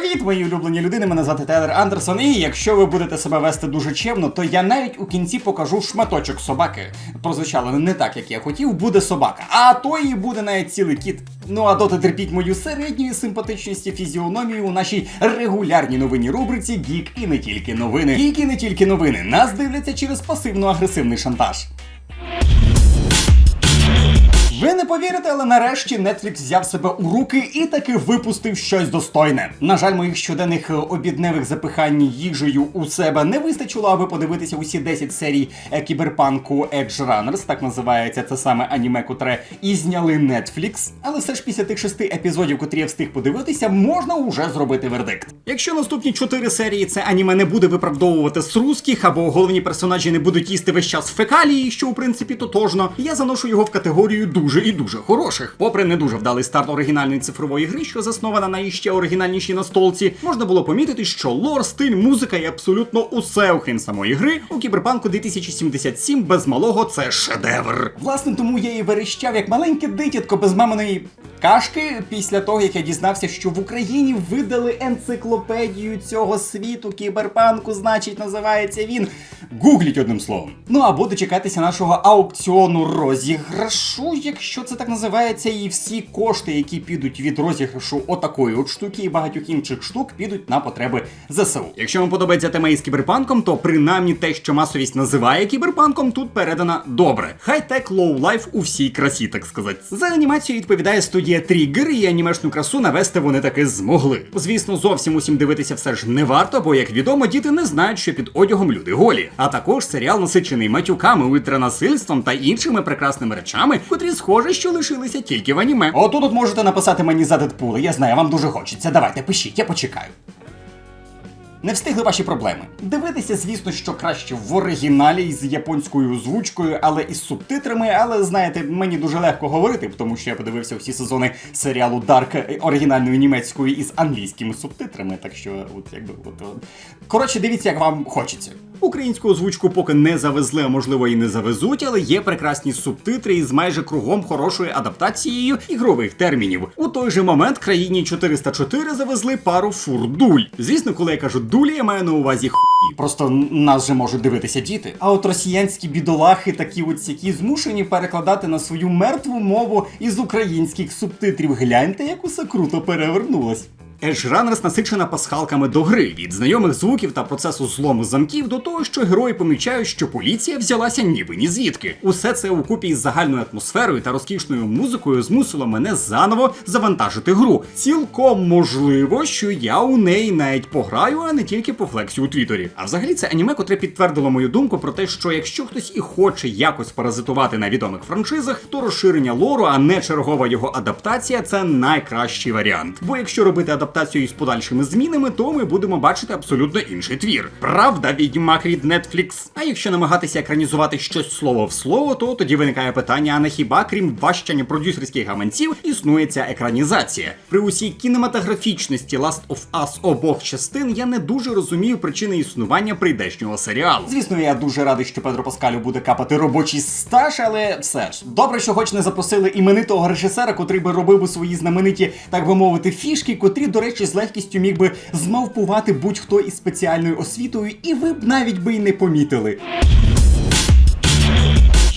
Привіт, мої улюблені людини. Мене звати Тейлор Андерсон. І якщо ви будете себе вести дуже чемно, то я навіть у кінці покажу шматочок собаки. Прозвучало не так, як я хотів, буде собака. А то і буде навіть цілий кіт. Ну а доти терпіть мою середньої симпатичності фізіономію у нашій регулярній новинній рубриці Гік і не тільки новини. Гік і не тільки новини. Нас дивляться через пасивно-агресивний шантаж. Ви не повірите, але нарешті Netflix взяв себе у руки і таки випустив щось достойне. На жаль, моїх щоденних е, обідневих запихань їжею у себе не вистачило, аби подивитися усі 10 серій е, кіберпанку Edge Runners, так називається це саме аніме, котре і зняли Netflix. Але все ж після тих шести епізодів, котрі я встиг подивитися, можна уже зробити вердикт. Якщо наступні 4 серії це аніме не буде виправдовувати з русських, або головні персонажі не будуть їсти весь час фекалії, що у принципі тотожно, я заношу його в категорію дуже і дуже хороших. Попри не дуже вдалий старт оригінальної цифрової гри, що заснована на іще оригінальнішій настолці, можна було помітити, що лор, стиль, музика і абсолютно усе, окрім самої гри, у кіберпанку 2077 без малого це шедевр. Власне, тому я і верещав як маленьке дитятко без маминої кашки після того, як я дізнався, що в Україні видали енциклопедію цього світу кіберпанку, значить, називається він. Гугліть одним словом. Ну або дочекатися нашого аукціону розіграшу, якщо це так називається, і всі кошти, які підуть від розіграшу отакої от штуки і багатьох інших штук, підуть на потреби ЗСУ. Якщо вам подобається тема із кіберпанком, то принаймні те, що масовість називає кіберпанком, тут передано добре. Хай-тек лоу-лайф у всій красі, так сказати. За анімацію відповідає студія Trigger, і анімешну красу навести вони таки змогли. Звісно, зовсім усім дивитися все ж не варто, бо як відомо, діти не знають, що під одягом люди голі. А також серіал насичений матюками, ультранасильством та іншими прекрасними речами, котрі схоже, що лишилися тільки в аніме. Отут от можете написати мені за Дедпули, Я знаю, вам дуже хочеться. Давайте пишіть, я почекаю. Не встигли ваші проблеми. Дивитися, звісно, що краще в оригіналі із японською озвучкою, але із субтитрами. Але знаєте, мені дуже легко говорити, тому що я подивився всі сезони серіалу Dark е, оригінальною німецькою із англійськими субтитрами. Так що, от якби от, от. коротше, дивіться, як вам хочеться. Українську озвучку поки не завезли, а можливо і не завезуть, але є прекрасні субтитри із майже кругом хорошою адаптацією ігрових термінів. У той же момент країні 404 завезли пару фур дуль. Звісно, коли я кажу дулі, я маю на увазі хуї. Просто нас же можуть дивитися діти. А от росіянські бідолахи, такі от сякі, змушені перекладати на свою мертву мову із українських субтитрів. Гляньте, як усе круто перевернулось. Edge насичена пасхалками до гри від знайомих звуків та процесу злому замків до того, що герої помічають, що поліція взялася ніби ні звідки. Усе це у купі із загальною атмосферою та розкішною музикою змусило мене заново завантажити гру. Цілком можливо, що я у неї навіть пограю, а не тільки по флексі у Твіттері. А взагалі це аніме, котре підтвердило мою думку про те, що якщо хтось і хоче якось паразитувати на відомих франшизах, то розширення лору, а не чергова його адаптація це найкращий варіант. Бо якщо робити адаптацію із подальшими змінами, то ми будемо бачити абсолютно інший твір. Правда, відьмак від Netflix. А якщо намагатися екранізувати щось слово в слово, то тоді виникає питання: а не хіба крім ващання продюсерських гаманців існує ця екранізація? При усій кінематографічності Last of Us обох частин я не дуже розумію причини існування прийдешнього серіалу. Звісно, я дуже радий, що Педро Паскалю буде капати робочий стаж, але все ж добре, що хоч не запросили іменитого режисера, котрий би робив би свої знамениті, так би мовити, фішки, котрі, до речі, з легкістю міг би змавпувати будь-хто із спеціальною освітою, і ви б навіть би й не помітили.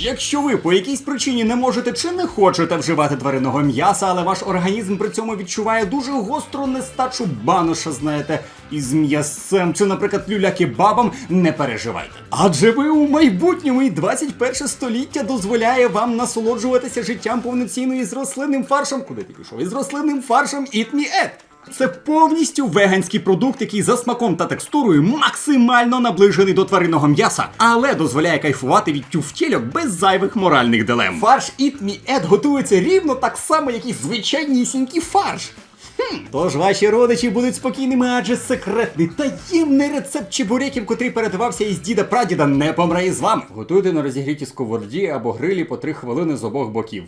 Якщо ви по якійсь причині не можете чи не хочете вживати тваринного м'яса, але ваш організм при цьому відчуває дуже гостру нестачу баноша, знаєте, із м'ясцем чи, наприклад, люля-кебабом, не переживайте. Адже ви у майбутньому і 21 століття дозволяє вам насолоджуватися життям повноцінно із рослинним фаршем. Куди ти пішов? Із рослинним фаршем Eat Me Ed. Це повністю веганський продукт, який за смаком та текстурою максимально наближений до тваринного м'яса, але дозволяє кайфувати від тюфтєльок без зайвих моральних дилем. Фарш Eat Me Ed готується рівно так само, як і звичайнісінький фарш. Хм, тож ваші родичі будуть спокійними, адже секретний таємний рецепт чебуреків, котрий передавався із діда прадіда, не помре із вами. Готуйте на розігрітій сковороді або грилі по 3 хвилини з обох боків.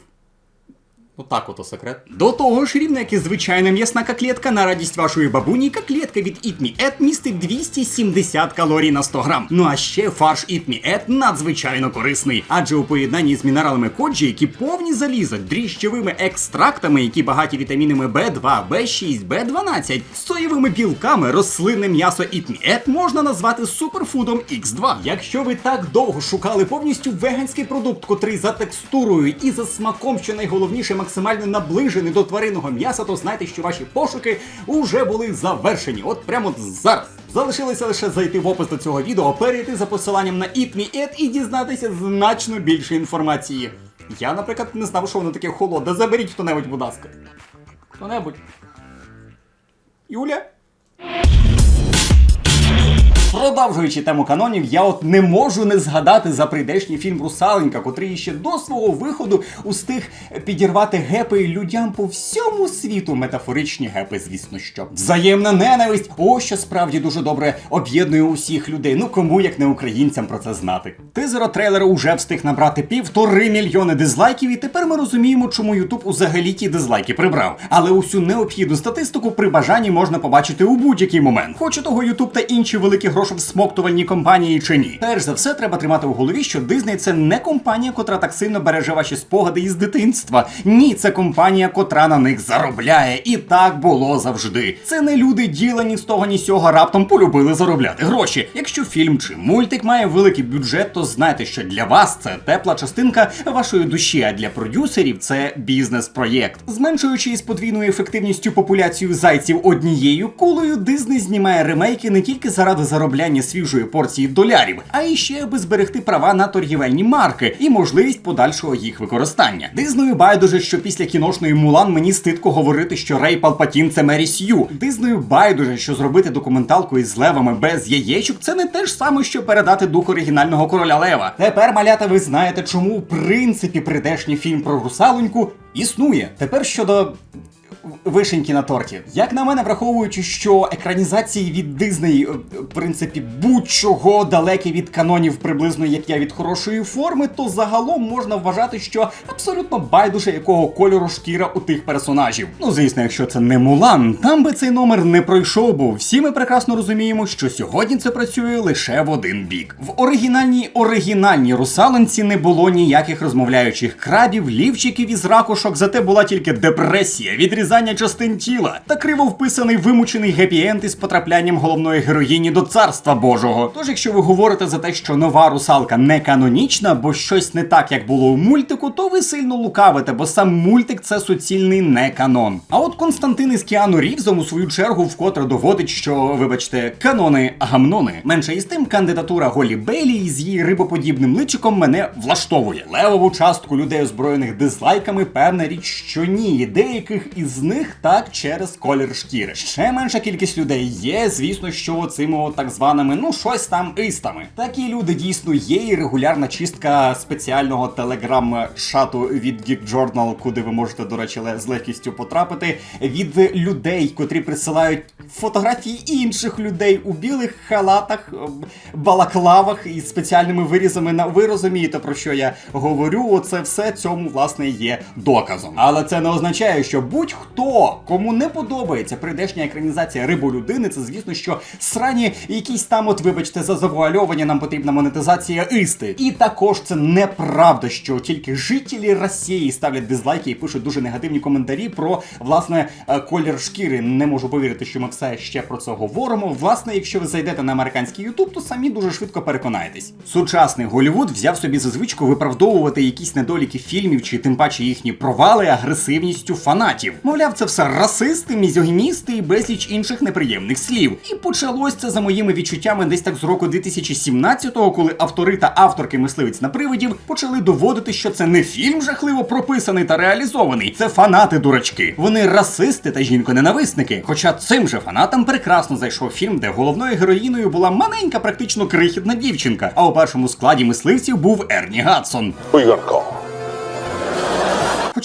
Отак ото секрет. До того ж, рівно як і звичайна м'ясна котлетка на радість вашої бабуні, котлетка від Eat Me містить 270 калорій на 100 грам. Ну а ще фарш Eat Me надзвичайно корисний, адже у поєднанні з мінералами коджі, які повні заліза, дріжджовими екстрактами, які багаті вітамінами B2, B6, B12, соєвими білками, рослинне м'ясо Eat Me можна назвати суперфудом X2. Якщо ви так довго шукали повністю веганський продукт, котрий за текстурою і за смаком, що найголовніше, максимально наближений до тваринного м'яса, то знайте, що ваші пошуки уже були завершені. От прямо зараз. Залишилося лише зайти в опис до цього відео, перейти за посиланням на Eat Me і дізнатися значно більше інформації. Я, наприклад, не знав, що воно таке холодне. Заберіть хто-небудь, будь ласка. Хто-небудь. Юля? Продовжуючи тему канонів, я от не можу не згадати за прийдешній фільм Русаленька, котрий ще до свого виходу устиг підірвати гепи людям по всьому світу. Метафоричні гепи, звісно, що взаємна ненависть. Ось що справді дуже добре об'єднує усіх людей. Ну кому як не українцям про це знати. Тизеро трейлера уже встиг набрати півтори мільйони дизлайків, і тепер ми розуміємо, чому Ютуб взагалі ті дизлайки прибрав. Але усю необхідну статистику при бажанні можна побачити у будь-який момент. Хоче того Ютуб та інші великі грошовсмоктувальні компанії чи ні. Перш за все, треба тримати в голові, що Дизней це не компанія, котра так сильно береже ваші спогади із дитинства. Ні, це компанія, котра на них заробляє. І так було завжди. Це не люди, ділені з того ні з сього, раптом полюбили заробляти гроші. Якщо фільм чи мультик має великий бюджет, то знайте, що для вас це тепла частинка вашої душі, а для продюсерів це бізнес-проєкт. Зменшуючи із подвійною ефективністю популяцію зайців однією кулею, Дизней знімає ремейки не тільки заради заробляння свіжої порції долярів, а і ще аби зберегти права на торгівельні марки і можливість подальшого їх використання. Дизнею байдуже, що після кіношної Мулан мені стидко говорити, що Рей Палпатін це Мері Сью. Дизнею байдуже, що зробити документалку із левами без яєчок це не те ж саме, що передати дух оригінального короля Лева. Тепер, малята, ви знаєте, чому в принципі прийдешній фільм про русалоньку існує. Тепер щодо вишеньки на торті. Як на мене, враховуючи, що екранізації від Дизней, е, в принципі, будь-чого далекі від канонів, приблизно як я від хорошої форми, то загалом можна вважати, що абсолютно байдуже якого кольору шкіра у тих персонажів. Ну, звісно, якщо це не Мулан, там би цей номер не пройшов, бо всі ми прекрасно розуміємо, що сьогодні це працює лише в один бік. В оригінальній оригінальній русалонці не було ніяких розмовляючих крабів, лівчиків із ракушок, зате була тільки депресія, відрізання частин тіла та криво вписаний вимучений гепі-енд із потраплянням головної героїні до царства Божого. Тож, якщо ви говорите за те, що нова русалка не канонічна, бо щось не так, як було у мультику, то ви сильно лукавите, бо сам мультик це суцільний не канон. А от Константин із Кіану Рівзом у свою чергу вкотре доводить, що, вибачте, канони гамнони. Менше із тим, кандидатура Голі Бейлі з її рибоподібним личиком мене влаштовує. Левову частку людей, озброєних дизлайками, певна річ, що ні. Деяких із них так через колір шкіри. Ще менша кількість людей є, звісно, що цими так званими, ну щось там істами. Такі люди дійсно є, і регулярна чистка спеціального телеграм-чату від Geek Journal, куди ви можете, до речі, з легкістю потрапити, від людей, котрі присилають фотографії інших людей у білих халатах, балаклавах із спеціальними вирізами на ви розумієте про що я говорю. Оце все цьому власне є доказом. Але це не означає, що будь-хто, кому не подобається прийдешня екранізація риболюдини, це звісно, що срані якісь там, от вибачте, за завуальовані нам потрібна монетизація істи. І також це неправда, що тільки жителі Росії ставлять дизлайки і пишуть дуже негативні коментарі про власне е, колір шкіри. Не можу повірити, що ми все ще про це говоримо. Власне, якщо ви зайдете на американський Ютуб, то самі дуже швидко переконаєтесь. Сучасний Голівуд взяв собі за звичку виправдовувати якісь недоліки фільмів чи тим паче їхні провали агресивністю фанатів. Мовляв, це все расисти, мізогіністи і безліч інших неприємних слів. І почалось це за моїми відчуттями десь так з року 2017-го, коли автори та авторки мисливець на привидів почали доводити, що це не фільм жахливо прописаний та реалізований. Це фанати дурачки. Вони расисти та жінконенависники. Хоча цим же фанатам прекрасно зайшов фільм, де головною героїною була маленька, практично крихітна дівчинка. А у першому складі мисливців був Ерні Гадсон. Call?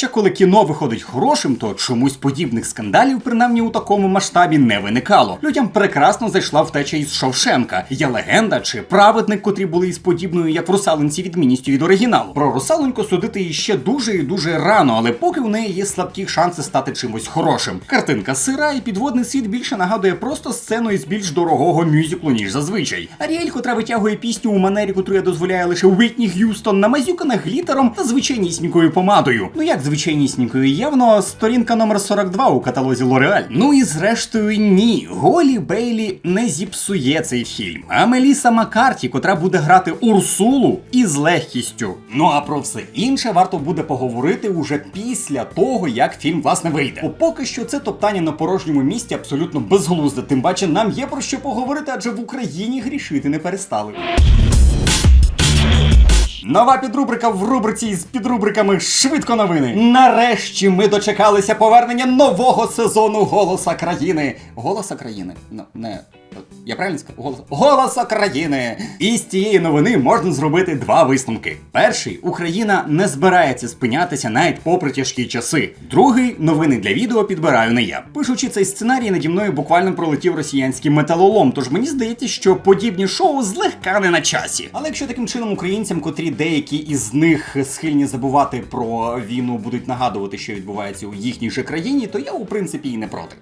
Хоча, коли кіно виходить хорошим, то чомусь подібних скандалів, принаймні у такому масштабі, не виникало. Людям прекрасно зайшла втеча із Шовшенка. Є легенда чи праведник, котрі були із подібною, як в русалинці, відмінністю від оригіналу. Про русалоньку судити її ще дуже і дуже рано, але поки у неї є слабкі шанси стати чимось хорошим. Картинка сира і підводний світ більше нагадує просто сцену із більш дорогого мюзиклу, ніж зазвичай. Аріель, котра витягує пісню у манері, котру я дозволяє лише Уітні Г'юстон, намазюкана глітером та звичайнісінькою помадою. Ну як звичайнісінькою, явно сторінка номер 42 у каталозі Лореаль. Ну і зрештою, ні. Голі Бейлі не зіпсує цей фільм. А Меліса Маккарті, котра буде грати Урсулу із легкістю. Ну а про все інше варто буде поговорити уже після того, як фільм власне вийде. Бо поки що це топтання на порожньому місці абсолютно безглузде. Тим паче нам є про що поговорити, адже в Україні грішити не перестали. Нова підрубрика в рубриці з підрубриками Швидко новини. Нарешті ми дочекалися повернення нового сезону Голоса країни. Голоса країни? Ну, не. Я правильно сказав? Голос... Голоса країни! І з цієї новини можна зробити два висновки. Перший Україна не збирається спинятися навіть попри тяжкі часи. Другий новини для відео підбираю не я. Пишучи цей сценарій, наді мною буквально пролетів росіянський металолом. Тож мені здається, що подібні шоу злегка не на часі. Але якщо таким чином українцям, котрі деякі із них схильні забувати про війну, будуть нагадувати, що відбувається у їхній же країні, то я у принципі і не проти.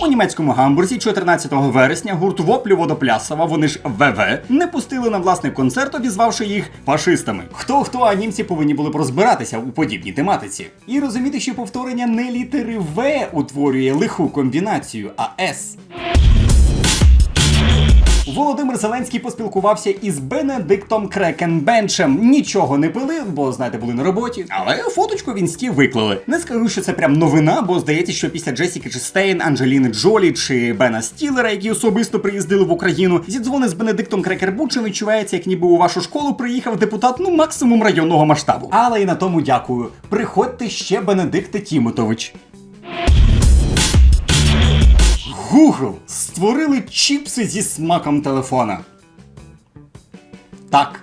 У німецькому гамбурзі 14 вересня гурт Воплю Водоплясова, вони ж ВВ, не пустили на власний концерт, обізвавши їх фашистами. Хто хто, а німці повинні були б розбиратися у подібній тематиці. І розуміти, що повторення не літери В утворює лиху комбінацію, а С. Володимир Зеленський поспілкувався із Бенедиктом Крекенбенчем. Нічого не пили, бо знаєте, були на роботі. Але фоточку в інсті виклали. Не скажу, що це прям новина, бо здається, що після Джесіки Честейн, Анджеліни Джолі чи Бена Стілера, які особисто приїздили в Україну, зідзвони з Бенедиктом Крекербучем відчувається, як ніби у вашу школу приїхав депутат, ну максимум районного масштабу. Але і на тому дякую. Приходьте ще, Бенедикте Тімотович. Google створили чіпси зі смаком телефона. Так.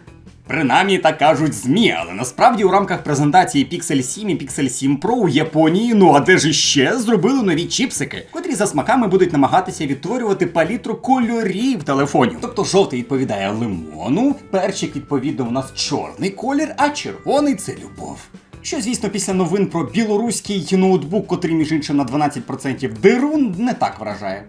Принаймні так кажуть ЗМІ, але насправді у рамках презентації Pixel 7 і Pixel 7 Pro у Японії, ну а де ж іще зробили нові чіпсики, котрі за смаками будуть намагатися відтворювати палітру кольорів телефонів. Тобто жовтий відповідає лимону, перчик відповідно у нас чорний колір, а червоний це любов. Що, звісно, після новин про білоруський ноутбук, котрий між іншим на 12% дирун, не так вражає.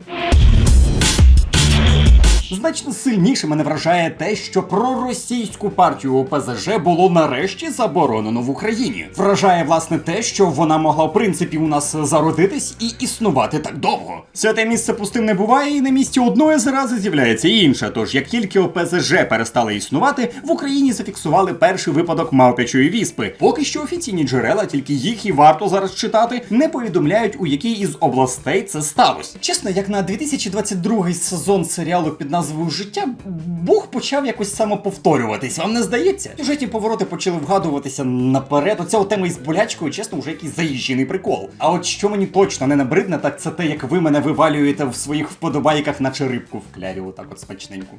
Значно сильніше мене вражає те, що проросійську партію ОПЗЖ було нарешті заборонено в Україні. Вражає власне те, що вона могла в принципі у нас зародитись і існувати так довго. Святе місце пустим не буває, і на місці одної зарази з'являється інша. Тож як тільки ОПЗЖ перестали існувати, в Україні зафіксували перший випадок мавпячої віспи. Поки що офіційні джерела, тільки їх і варто зараз читати, не повідомляють, у якій із областей це сталося. Чесно, як на 2022 сезон серіалу під назвою Життя Бог почав якось самоповторюватись. Вам не здається? Сюжетні повороти почали вгадуватися наперед. Оця тема із болячкою, чесно, вже якийсь заїжджений прикол. А от що мені точно не набридне, так це те, як ви мене вивалюєте в своїх вподобайках, наче рибку в клярі, отак от смачненьку.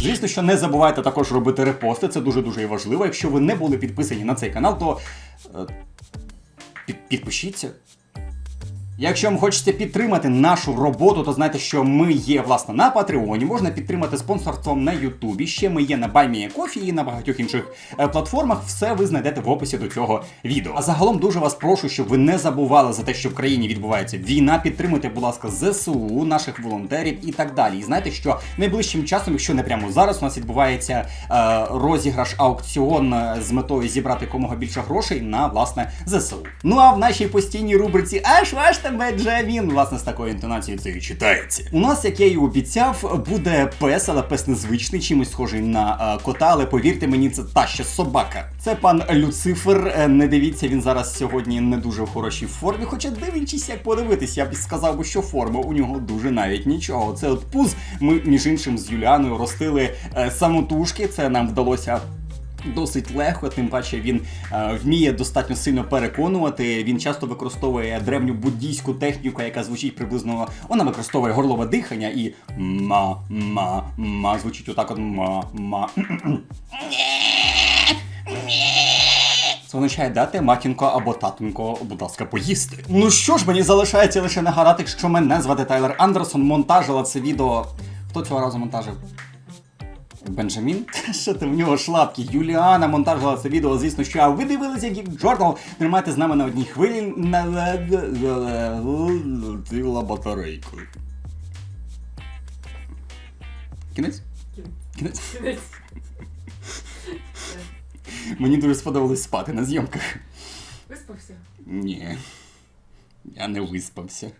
Звісно, що не забувайте також робити репости, це дуже дуже важливо. Якщо ви не були підписані на цей канал, то е, підпишіться. Якщо вам хочеться підтримати нашу роботу, то знайте, що ми є власне на Патреоні. Можна підтримати спонсорством на Ютубі. Ще ми є на Баймія Кофі і на багатьох інших е, платформах. Все ви знайдете в описі до цього відео. А загалом дуже вас прошу, щоб ви не забували за те, що в країні відбувається війна. Підтримуйте, будь ласка, ЗСУ, наших волонтерів і так далі. І знайте, що найближчим часом, якщо не прямо зараз, у нас відбувається е, розіграш аукціон е, з метою зібрати комога більше грошей на власне ЗСУ. Ну а в нашій постійній рубриці Аж ваш тебе Джавін, власне, з такою інтонацією це і читається. У нас, як я і обіцяв, буде пес, але пес незвичний, чимось схожий на е, кота, але повірте мені, це та ще собака. Це пан Люцифер. Е, Не дивіться, він зараз сьогодні не дуже в хорошій формі. Хоча дивлячись, як подивитись, я б сказав що форма у нього дуже навіть нічого. Це от пуз. Ми між іншим з Юліаною ростили е, самотужки. Це нам вдалося. Досить легко, тим паче він е, вміє достатньо сильно переконувати. Він часто використовує древню буддійську техніку, яка звучить приблизно. Вона використовує горлове дихання і ма ма ма звучить отак от ма ма. Означає дати матінко або татунко, будь ласка, поїсти. Ну що ж, мені залишається лише нагадати, що мене звати Тайлер Андерсон, монтажила це відео. Хто цього разу монтажив? Бенджамін? Що ти в нього шлапки? Юліана монтажила це відео, звісно, що а ви дивилися як Джорнал. Тримайте з нами на одній хвилі. Ціла батарейку. Кінець? Кінець? Кінець. Мені дуже сподобалось спати на зйомках. Виспався? Ні. Я не виспався.